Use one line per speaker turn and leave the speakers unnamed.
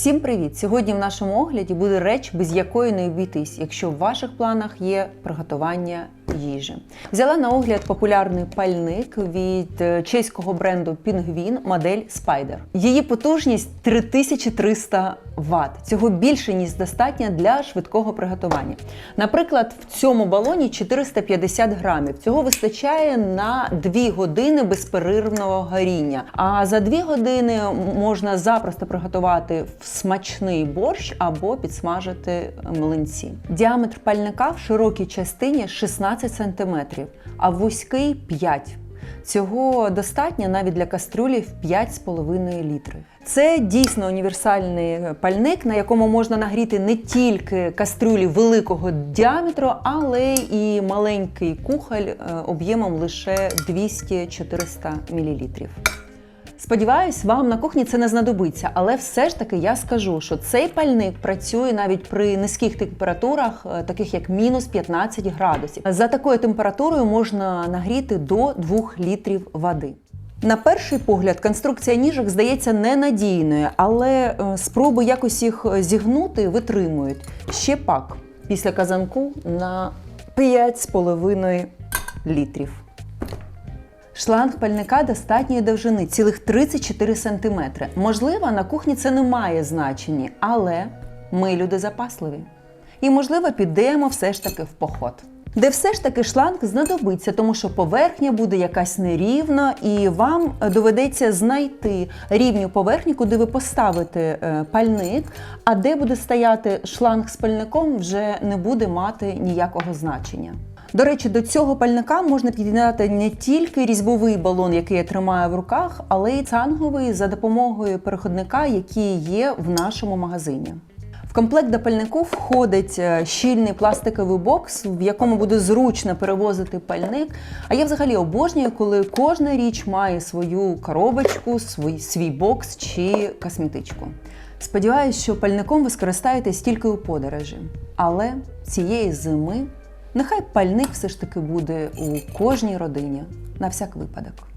Всім привіт! Сьогодні в нашому огляді буде реч, без якої не обійтись, якщо в ваших планах є приготування їжі. Взяла на огляд популярний пальник від е, чеського бренду Pingvin модель Spider. Її потужність 3300 Вт. Цього більше ніж достатньо для швидкого приготування. Наприклад, в цьому балоні 450 грамів. Цього вистачає на 2 години безперервного горіння. А за 2 години можна запросто приготувати смачний борщ або підсмажити млинці. Діаметр пальника в широкій частині 16 см, а вузький 5 Цього достатньо навіть для кастрюлі в 5,5 літри. Це дійсно універсальний пальник, на якому можна нагріти не тільки кастрюлі великого діаметру, але і маленький кухоль е, об'ємом лише 200-400 мл. Сподіваюсь, вам на кухні це не знадобиться, але все ж таки я скажу, що цей пальник працює навіть при низьких температурах, е, таких як мінус 15 градусів. За такою температурою можна нагріти до 2 літрів води. На перший погляд, конструкція ніжок здається ненадійною, але е, спроби якось їх зігнути витримують. Ще пак після казанку на 5,5 літрів. Шланг пальника достатньої довжини цілих 34 см. Можливо, на кухні це не має значення, але ми люди запасливі. І, можливо, підемо все ж таки в поход. Де все ж таки шланг знадобиться, тому що поверхня буде якась нерівна, і вам доведеться знайти рівню поверхні, куди ви поставите е, пальник, а де буде стояти шланг з пальником, вже не буде мати ніякого значення. До речі, до цього пальника можна під'єднати не тільки різьбовий балон, який я тримаю в руках, але й цанговий за допомогою переходника, який є в нашому магазині. В комплект до пальнику входить е, щільний пластиковий бокс, в якому буде зручно перевозити пальник. А я взагалі обожнюю, коли кожна річ має свою коробочку, свій, свій бокс чи косметичку. Сподіваюсь, що пальником ви скористаєтесь тільки у подорожі. Але цієї зими нехай пальник все ж таки буде у кожній родині на всяк випадок.